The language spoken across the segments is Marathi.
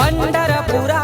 पंढरपुरा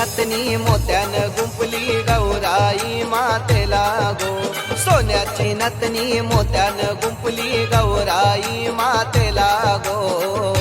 नथनी मोत्यान गुंपली गौराई मातेला गो. सोन्याची नथनी मोत्यान गुंपली गौराई मातेला गो.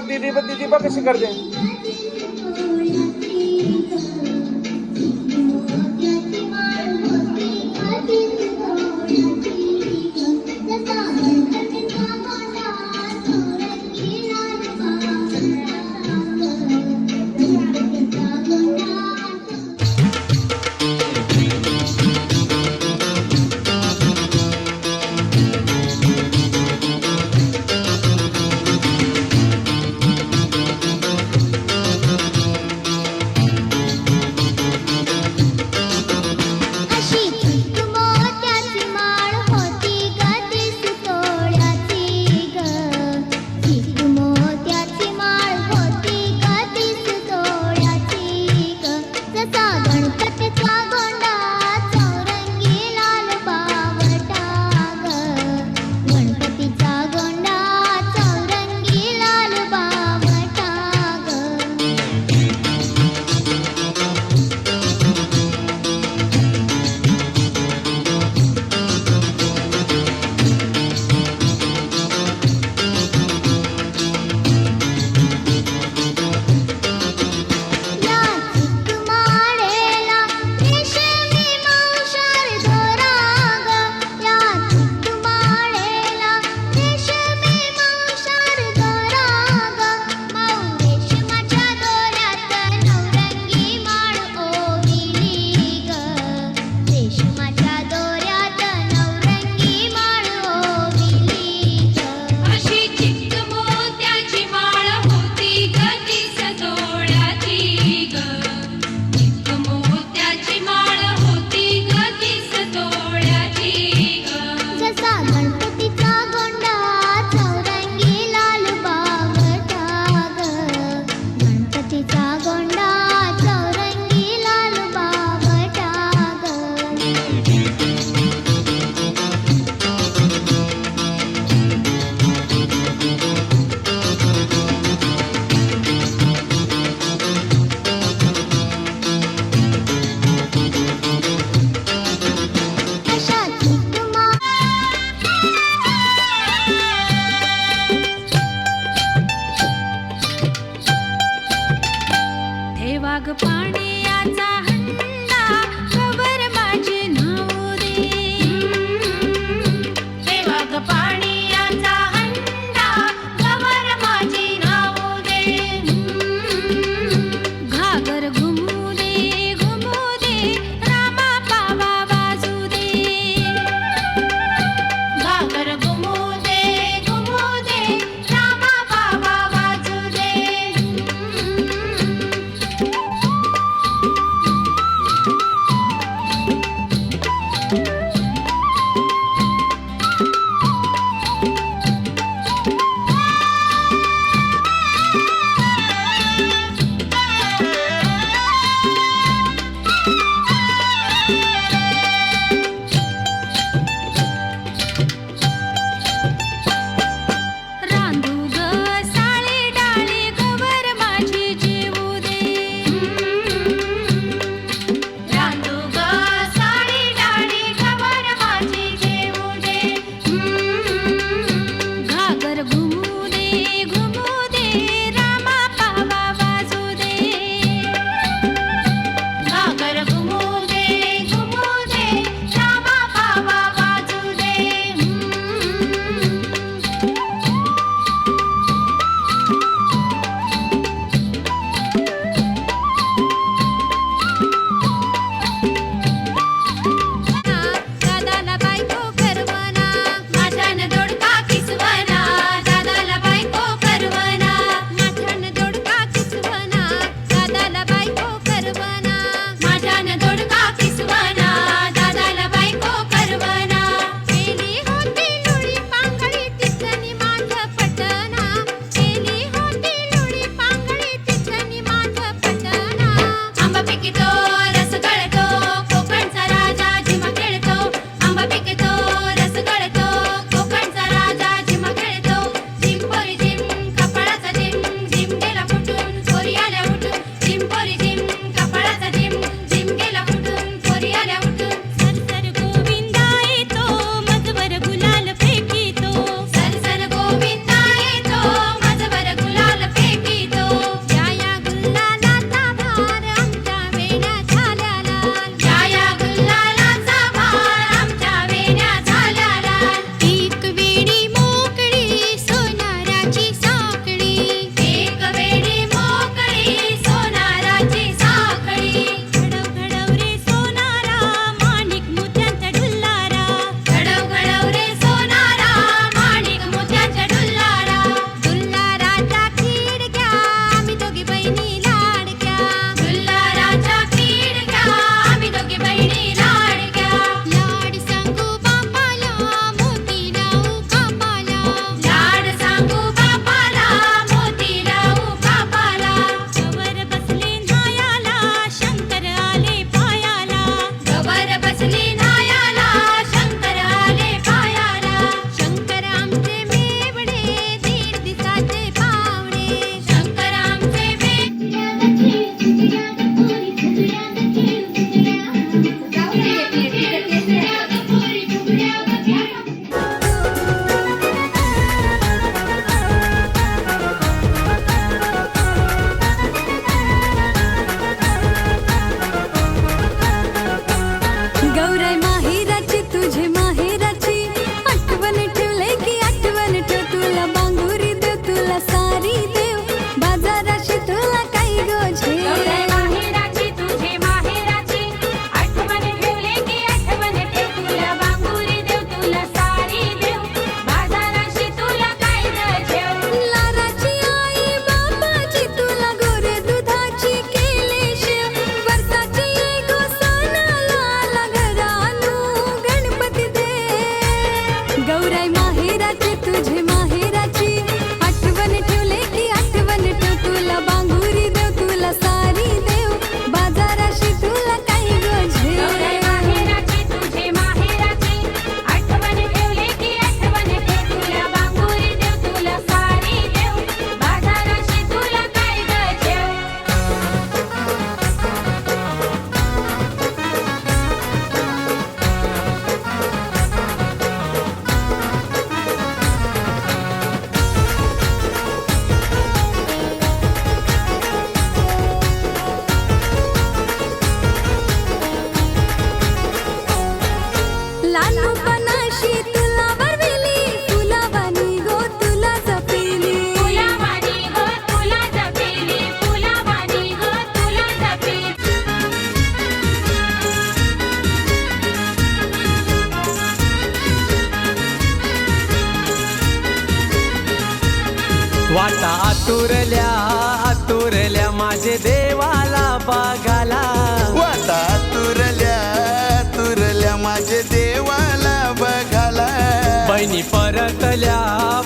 દીદી પર દીદી પર કશું કરી દે आतुरल्या आतुरल्या माझे देवाला बघाला वाटा तुरल्या तुरल्या माझे देवाला बघाला. बहिणी परतल्या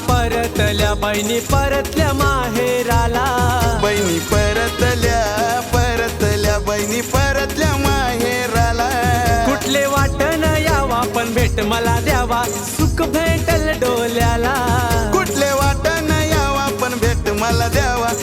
परतल्या बहिणी परतल्या माहेराला. बहिणी परतल्या परतल्या बहिणी परतल्या माहेराला. कुठले वाटण यावा पण भेट मला द्यावा. सुख भेटल डोल्याला. मला द्यावा.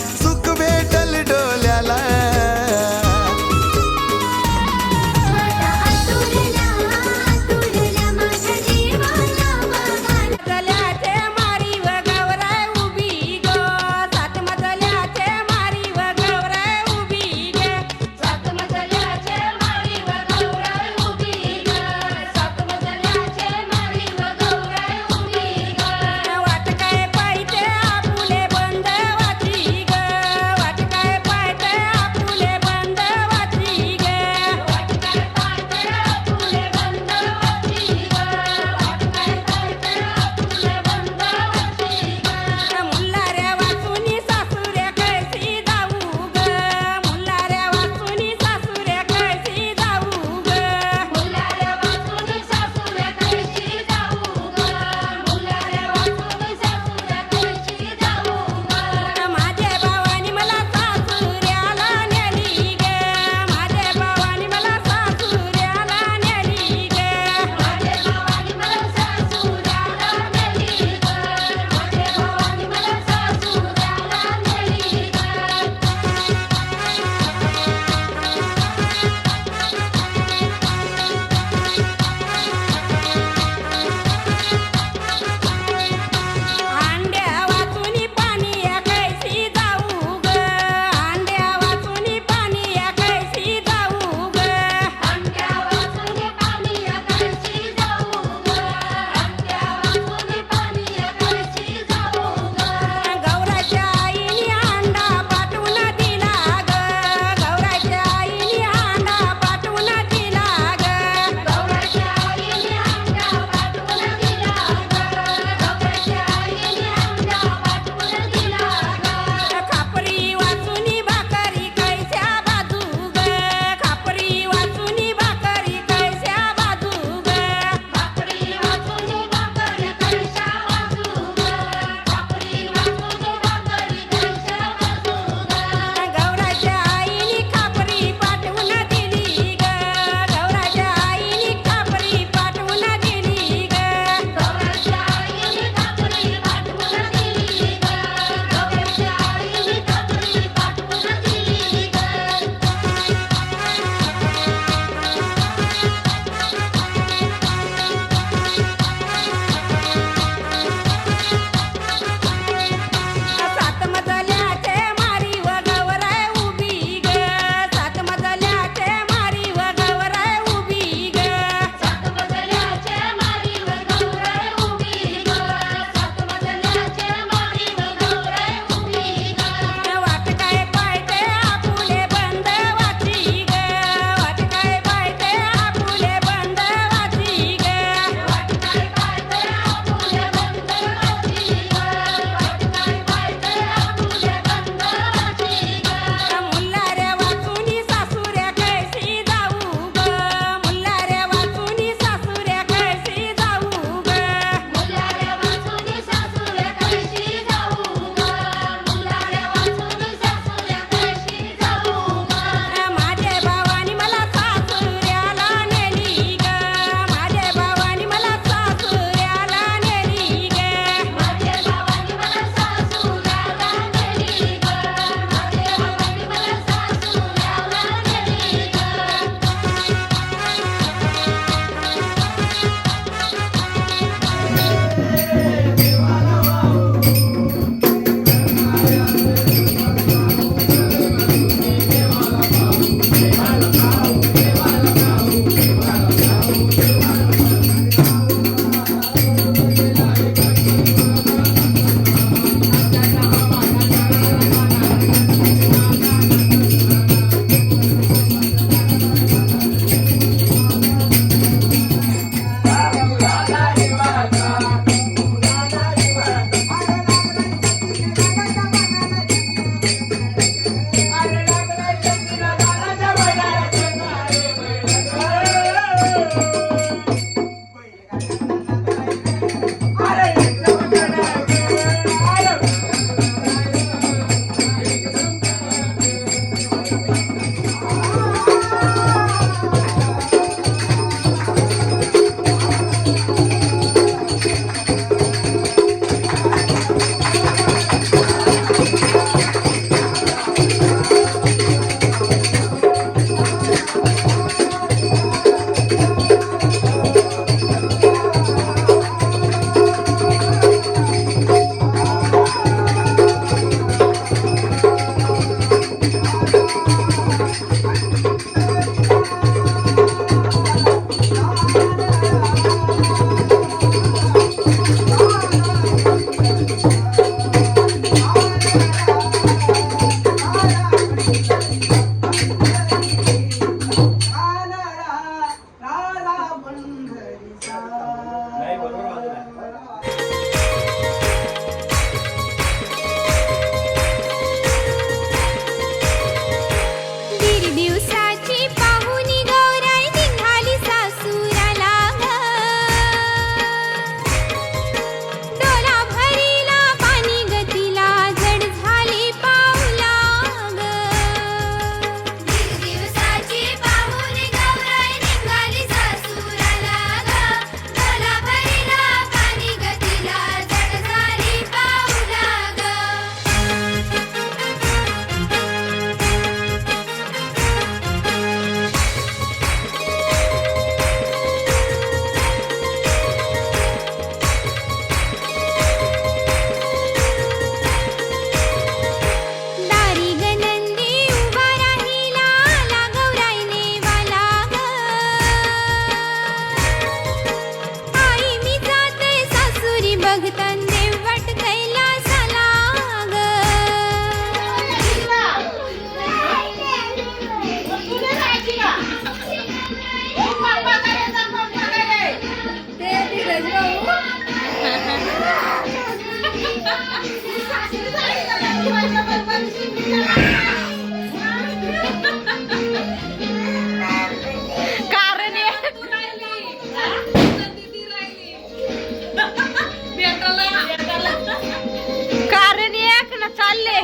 चालले